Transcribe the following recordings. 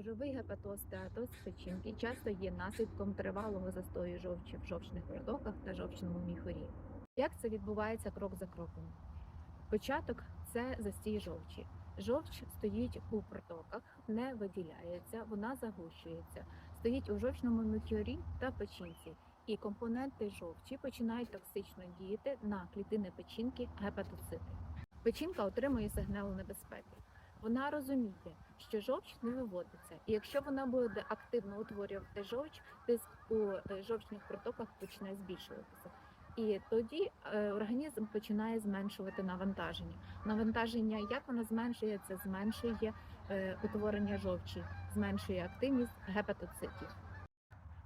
Жировий гепатоз стеатоз печінки часто є наслідком тривалого застою жовчі в жовчних протоках та жовчному міхурі. Як це відбувається крок за кроком? Початок це застій жовчі. Жовч стоїть у протоках, не виділяється, вона загущується, стоїть у жовчному міхурі та печінці. І компоненти жовчі починають токсично діяти на клітини печінки гепатоцити. Печінка отримує сигнал небезпеки. Вона розуміє, що жовч не виводиться, і якщо вона буде активно утворювати жовч, тиск у е, жовчних протоках почне збільшуватися. І тоді е, організм починає зменшувати навантаження. Навантаження, як воно зменшується, зменшує е, утворення жовчі, зменшує активність гепатоцитів.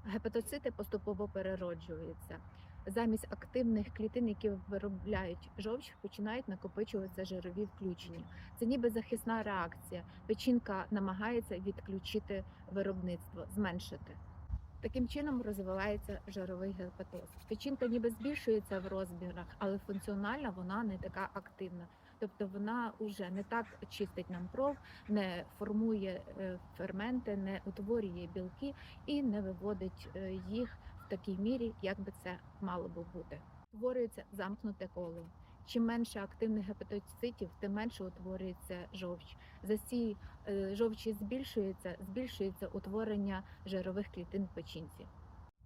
Гепатоцити поступово перероджуються. Замість активних клітин, які виробляють жовч, починають накопичуватися жирові включення. Це ніби захисна реакція. Печінка намагається відключити виробництво, зменшити. Таким чином розвивається жировий гепатоз. Печінка ніби збільшується в розмірах, але функціонально вона не така активна. Тобто вона вже не так чистить нам кров, не формує е, ферменти, не утворює білки і не виводить е, їх в такій мірі, як би це мало би бути. Утворюється замкнуте коло. Чим менше активних гепатоцитів, тим менше утворюється жовч. Застій е, жовчі збільшується, збільшується утворення жирових клітин в печінці.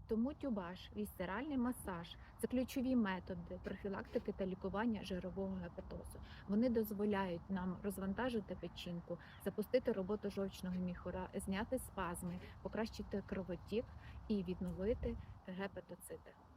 Тому тюбаш, вісцеральний масаж це ключові методи профілактики та лікування жирового гепатозу. Вони дозволяють нам розвантажити печінку, запустити роботу жовчного міхура, зняти спазми, покращити кровотік і відновити гепатоцити.